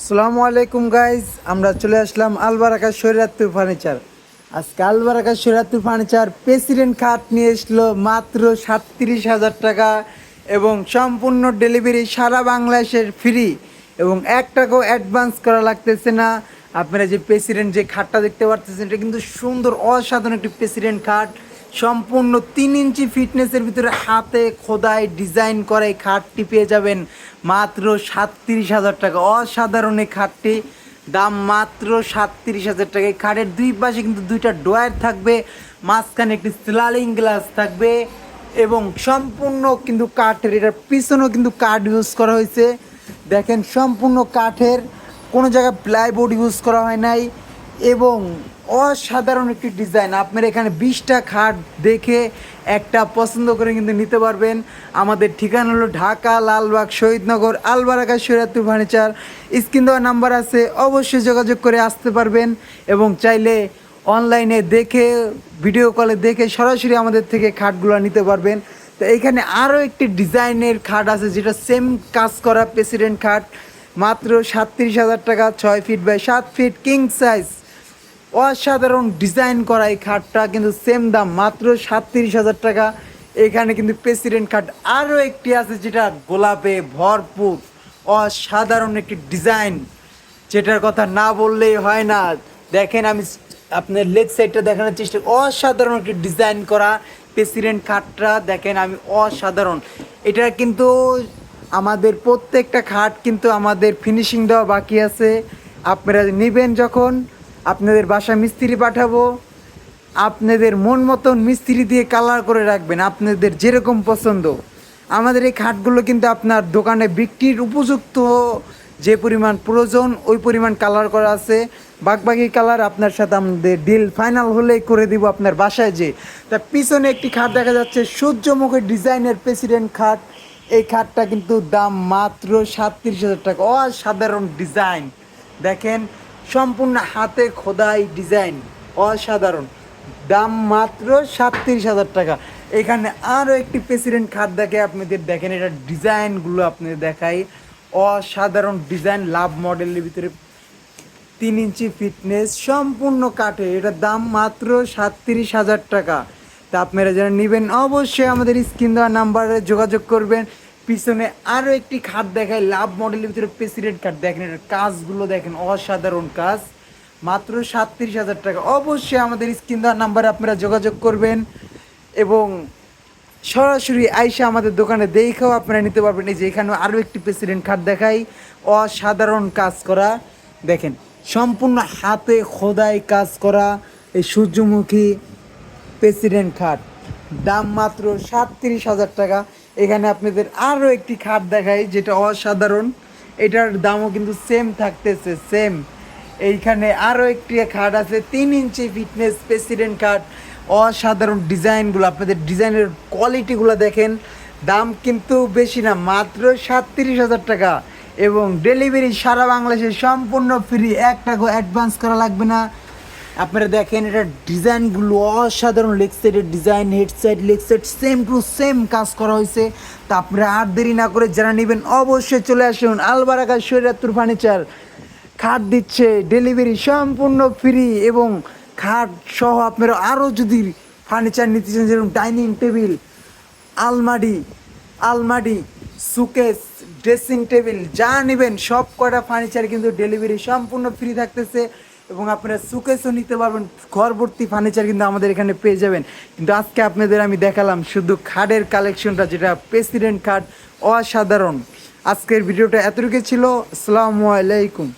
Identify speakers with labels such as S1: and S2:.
S1: আসসালামু আলাইকুম গাইজ আমরা চলে আসলাম আলবারাকা শরীরাত্তু ফার্নিচার আজকে আলবারাকা শরীরাত্তু ফার্নিচার প্রেসিডেন্ট খাট নিয়ে এসলো মাত্র সাতত্রিশ হাজার টাকা এবং সম্পূর্ণ ডেলিভারি সারা বাংলাদেশের ফ্রি এবং এক টাকাও অ্যাডভান্স করা লাগতেছে না। আপনারা যে প্রেসিডেন্ট যে খাটটা দেখতে পারতেছেন, এটা কিন্তু সুন্দর, অসাধারণ একটি প্রেসিডেন্ট খাট। সম্পূর্ণ তিন ইঞ্চি ফিটনেসের ভিতরে হাতে খোদাই ডিজাইন করা খাটটি পেয়ে যাবেন মাত্র সাতত্রিশ হাজার টাকা। অসাধারণ এই খাটটি। দাম মাত্র সাতত্রিশ হাজার টাকা। এই খাটের দুই পাশে কিন্তু দুইটা ড্রয়ার থাকবে, মাঝখানে একটি স্লালিং গ্লাস থাকবে এবং সম্পূর্ণ কিন্তু কাঠের, এটার পিছনেও কিন্তু কাঠ ইউজ করা হয়েছে। দেখেন, সম্পূর্ণ কাঠের কোনো জায়গায় প্লাইবোর্ড ইউজ করা হয় নাই। এবং অসাধারণ একটি ডিজাইন। আপনার এখানে বিশটা খাট দেখে একটা পছন্দ করে কিন্তু নিতে পারবেন। আমাদের ঠিকানা হলো ঢাকা, লালবাগ শহীদনগর আলবারাকা শরীয়তুর ফার্নিচার। স্ক্রিন দেওয়া নাম্বার আছে, অবশ্যই যোগাযোগ করে আসতে পারবেন এবং চাইলে অনলাইনে দেখে, ভিডিও কলে দেখে সরাসরি আমাদের থেকে খাটগুলো নিতে পারবেন। তো এইখানে আরও একটি ডিজাইনের খাট আছে, যেটা সেম কাজ করা প্রেসিডেন্ট খাট। মাত্র সাতত্রিশ হাজার টাকা, ছয় ফিট বাই সাত ফিট, কিং সাইজ। অসাধারণ ডিজাইন করা এই খাটটা, কিন্তু সেম দাম, মাত্র সাতত্রিশ হাজার টাকা। এখানে কিন্তু প্রেসিডেন্ট খাট আরও একটি আছে যেটা গোলাপে ভরপুর, অসাধারণ একটি ডিজাইন। যেটার কথা না বললেই হয় না। দেখেন আমি আপনার লেগ সাইডটা দেখানোর চেষ্টা অসাধারণ একটি ডিজাইন করা প্রেসিডেন্ট খাটটা, দেখেন আমি অসাধারণ। এটা কিন্তু আমাদের প্রত্যেকটা খাট কিন্তু আমাদের ফিনিশিং দেওয়া বাকি আছে। আপনারা নেবেন যখন আপনাদের বাসা মিস্ত্রি পাঠাবো। আপনাদের মন মতন মিস্ত্রি দিয়ে কালার করে রাখবেন, আপনাদের যেরকম পছন্দ। আমাদের এই খাটগুলো কিন্তু আপনার দোকানে বিক্রির উপযুক্ত। যে পরিমাণ প্রয়োজন, ওই পরিমাণ কালার করা আছে। বাগবাগি কালার আপনার সাথে আমাদের ডিল ফাইনাল হলেই করে দিব আপনার বাসায় যে তা পিছনে একটি খাট দেখা যাচ্ছে, সূর্যমুখী ডিজাইনের প্রেসিডেন্ট খাট। এই খাটটা কিন্তু দাম মাত্র সাতত্রিশ হাজার টাকা। অসাধারণ ডিজাইন। দেখেন সম্পূর্ণ হাতে খোদাই ডিজাইন অসাধারণ। দাম মাত্র সাতত্রিশ হাজার টাকা। এখানে আরও একটি প্রেসিডেন্ট খাট দেখে আপনাদের দেখেন, এটা ডিজাইনগুলো আপনাদের দেখাই। অসাধারণ ডিজাইন লাভ মডেলের ভিতরে তিন ইঞ্চি ফিটনেস সম্পূর্ণ কাঠে। এটার দাম মাত্র সাতত্রিশ হাজার টাকা। তা আপনারা যারা নেবেন, অবশ্যই আমাদের স্ক্রিন দেওয়া নাম্বারে যোগাযোগ করবেন। পিছনে আরও একটি খাট দেখায় লাভ মডেলের ভিতরে প্রেসিডেন্ট খাট দেখেন এটার কাজগুলো দেখেন, অসাধারণ কাজ। মাত্র সাতত্রিশ হাজার টাকা। অবশ্যই আমাদের স্ক্রিন দেওয়ার নাম্বারে আপনারা যোগাযোগ করবেন এবং সরাসরি আইসা আমাদের দোকানে দেখেও আপনারা নিতে পারবেন। এই যে এখানে আরও একটি প্রেসিডেন্ট খাট দেখাই। অসাধারণ কাজ করা। দেখেন, সম্পূর্ণ হাতে খোদাই কাজ করা এই সূর্যমুখী প্রেসিডেন্ট খাট দাম মাত্র সাতত্রিশ হাজার টাকা। এখানে আপনাদের আরও একটি খাট দেখাই, যেটা অসাধারণ। এটার দামও কিন্তু সেম থাকতেছে সেম এইখানে আরও একটি খাট আছে, তিন ইঞ্চি ফিটনেস প্রেসিডেন্ট খাট। অসাধারণ ডিজাইনগুলো, আপনাদের ডিজাইনের কোয়ালিটিগুলো দেখেন। দাম কিন্তু বেশি না, মাত্র সাতত্রিশ হাজার টাকা। এবং ডেলিভারি সারা বাংলাদেশে সম্পূর্ণ ফ্রি এক টাকা অ্যাডভান্স করা লাগবে না। আপনারা দেখেন, এটা ডিজাইনগুলো অসাধারণ লেগ সাইডের design head side leg side same to same কাজ করা হয়েছে। তা আপনারা আর দেরি না করে যারা নেবেন, অবশ্যই চলে আসুন আলবারাকা শরীরাত্তুর ফার্নিচার খাট দিচ্ছে ডেলিভারি সম্পূর্ণ ফ্রি এবং খাট সহ আপনারা আরও যদি ফার্নিচার নিতে চান, যেরকম ডাইনিং টেবিল আলমারি আলমারি সুকেস ড্রেসিং টেবিল যা নেবেন সব কটা ফার্নিচার কিন্তু ডেলিভারি সম্পূর্ণ ফ্রি থাকতেছে। এবং আপনারা সুকেসও নিতে পারবেন ঘর ভর্তি ফার্নিচার কিন্তু আমাদের এখানে পেয়ে যাবেন। কিন্তু আজকে আপনাদের আমি দেখালাম শুধু খাটের কালেকশনটা যেটা প্রেসিডেন্ট খাট অসাধারণ। আজকের ভিডিওটা এতটুকু ছিল, আসসালামু আলাইকুম।